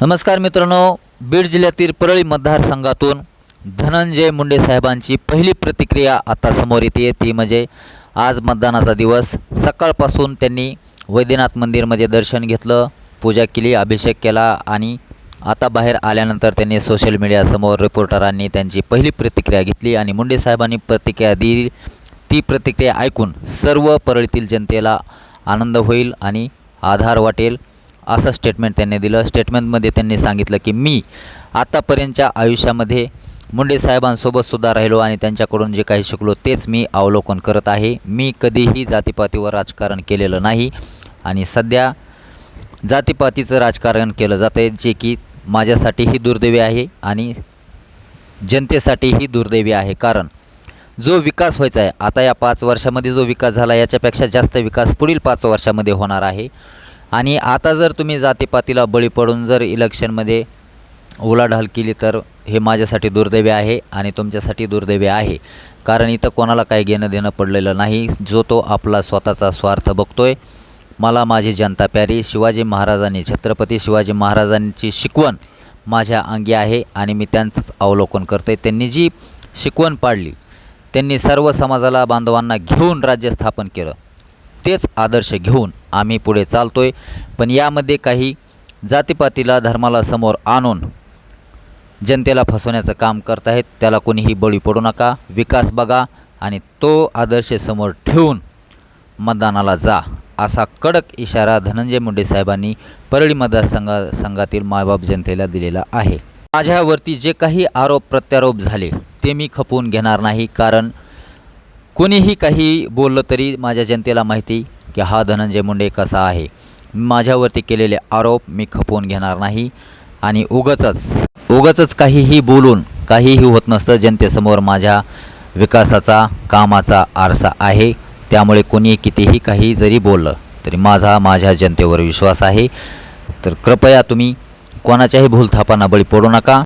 नमस्कार मित्रांनो बीड जिल्ह्यातील परळी मतदारसंघातून धनंजय मुंडे साहेबांची पहिली प्रतिक्रिया आता समोर येते. ती म्हणजे आज मतदानाचा दिवस. सकाळपासून त्यांनी वैद्यनाथ मंदिरमध्ये दर्शन घेतलं पूजा केली अभिषेक केला आणि आता बाहेर आल्यानंतर त्यांनी सोशल मीडियासमोर रिपोर्टरांनी त्यांची पहिली प्रतिक्रिया घेतली आणि मुंडे साहेबांनी प्रतिक्रिया दिली ती प्रतिक्रिया ऐकून सर्व परळीतील जनतेला आनंद होईल आणि आधार वाटेल. असं स्टेटमेंट त्यांनी दिलं. स्टेटमेंटमध्ये त्यांनी सांगितलं की मी आतापर्यंतच्या आयुष्यामध्ये मुंडे साहेबांसोबत सुद्धा राहिलो आणि त्यांच्याकडून जे काही शिकलो तेच मी अवलोकन करत आहे. मी कधीही जातीपातीवर राजकारण केलेलं नाही आणि सध्या जातीपातीचं राजकारण केलं जातं आहे जे की माझ्यासाठीही दुर्दैवी आहे आणि जनतेसाठीही दुर्दैवी आहे. कारण जो विकास व्हायचा आहे आता या पाच वर्षामध्ये जो विकास झाला याच्यापेक्षा जास्त विकास पुढील पाच वर्षामध्ये होणार आहे. आणि आता जर तुम्ही जातीपातीला बळी पडून जर इलेक्शनमध्ये उलाढाल केली तर हे माझ्यासाठी दुर्दैवी आहे आणि तुमच्यासाठी दुर्दैवी आहे. कारण इथं कोणाला काही घेणं देणं पडलेलं नाही. जो तो आपला स्वतःचा स्वार्थ बघतोय. मला माझी जनता प्यारी शिवाजी महाराजांनी छत्रपती शिवाजी महाराजांची शिकवण माझ्या अंगी आहे आणि मी त्यांचंच अवलोकन करतो आहे त्यांनी जी शिकवण पाडली त्यांनी सर्व समाजाला बांधवांना घेऊन राज्य स्थापन केलं. तेच आदर्श घेऊन आम्ही पुढे चालतो आहे पण यामध्ये काही जातीपातीला धर्माला समोर आणून जनतेला फसवण्याचं काम करत आहेत. त्याला कोणीही बळी पडू नका. विकास बघा आणि तो आदर्श समोर ठेवून मतदानाला जा असा कडक इशारा धनंजय मुंडे साहेबांनी परळी मतदारसंघा संघातील मायबाप जनतेला दिलेला आहे. माझ्यावरती जे काही आरोप प्रत्यारोप झाले ते मी खपवून घेणार नाही. कारण कोणीही काही बोललं तरी माझ्या जनतेला माहिती की हा धनंजय मुंडे कसा आहे. माझ्यावरती केलेले आरोप मी खपवून घेणार नाही आणि उगचच उगचच काहीही बोलून काहीही होत नसतं जनतेसमोर माझ्या विकासाचा कामाचा आरसा आहे. त्यामुळे कोणी कितीही काही जरी बोललं तरी माझा माझ्या जनतेवर विश्वास आहे. तर कृपया तुम्ही कोणाच्याही भूलथापांना बळी पडू नका.